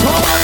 home.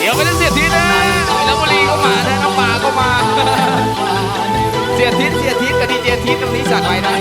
เดี๋ยวไปเล่นเสียทิศนะน้ำบุรีก็มานะน้องปาก็มา เสียทิศเสียทิศกับดีเจทิศตรงนี้จัดไปนะ